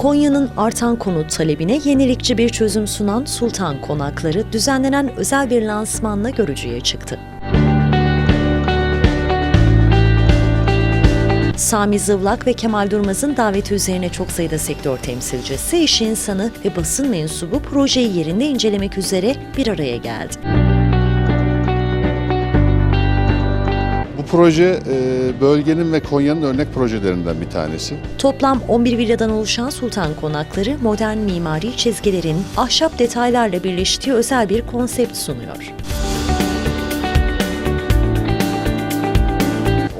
Konya'nın artan konut talebine yenilikçi bir çözüm sunan Sultan Konakları düzenlenen özel bir lansmanla görücüye çıktı. Sami Zıvlak ve Kemal Durmaz'ın daveti üzerine çok sayıda sektör temsilcisi, iş insanı ve basın mensubu projeyi yerinde incelemek üzere bir araya geldi. Proje e, bölgenin ve Konya'nın örnek projelerinden bir tanesi. Toplam 11 villadan oluşan Sultan Konakları modern mimari çizgilerin ahşap detaylarla birleştiği özel bir konsept sunuyor.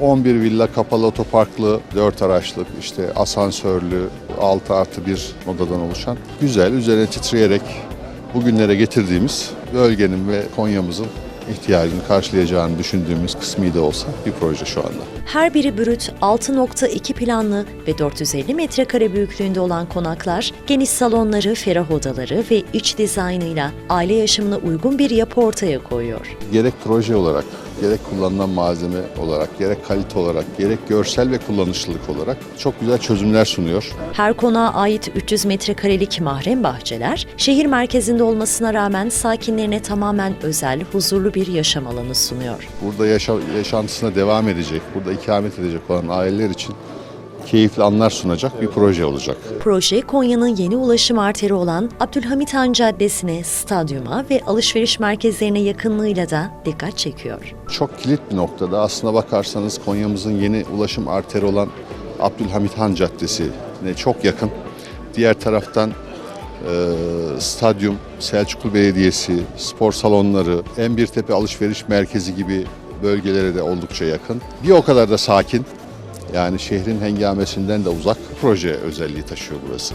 11 villa kapalı otoparklı, 4 araçlık, işte asansörlü, 6 artı 1 odadan oluşan güzel, üzerine titreyerek bugünlere getirdiğimiz bölgenin ve Konya'mızın ihtiyacını karşılayacağını düşündüğümüz kısmı da olsa bir proje şu anda. Her biri brüt 6.2 planlı ve 450 metrekare büyüklüğünde olan konaklar, geniş salonları, ferah odaları ve iç dizaynıyla aile yaşamına uygun bir yapı ortaya koyuyor. Gerek proje olarak, gerek kullanılan malzeme olarak, gerek kalite olarak, gerek görsel ve kullanışlılık olarak çok güzel çözümler sunuyor. Her konağa ait 300 metrekarelik mahrem bahçeler, şehir merkezinde olmasına rağmen sakinlerine tamamen özel, huzurlu bir yaşam alanı sunuyor. burada yaşa, yaşantısına devam edecek, burada ikamet edecek olan aileler için keyifli anlar sunacak bir proje olacak. Proje Konya'nın yeni ulaşım arteri olan Abdülhamit Han Caddesi'ne, stadyuma ve alışveriş merkezlerine yakınlığıyla da dikkat çekiyor. Çok kilit bir noktada aslına bakarsanız Konya'mızın yeni ulaşım arteri olan Abdülhamit Han Caddesi'ne çok yakın. Diğer taraftan e, stadyum, Selçuklu Belediyesi, spor salonları, Tepe Alışveriş Merkezi gibi bölgelere de oldukça yakın. Bir o kadar da sakin. Yani şehrin hengamesinden de uzak proje özelliği taşıyor burası.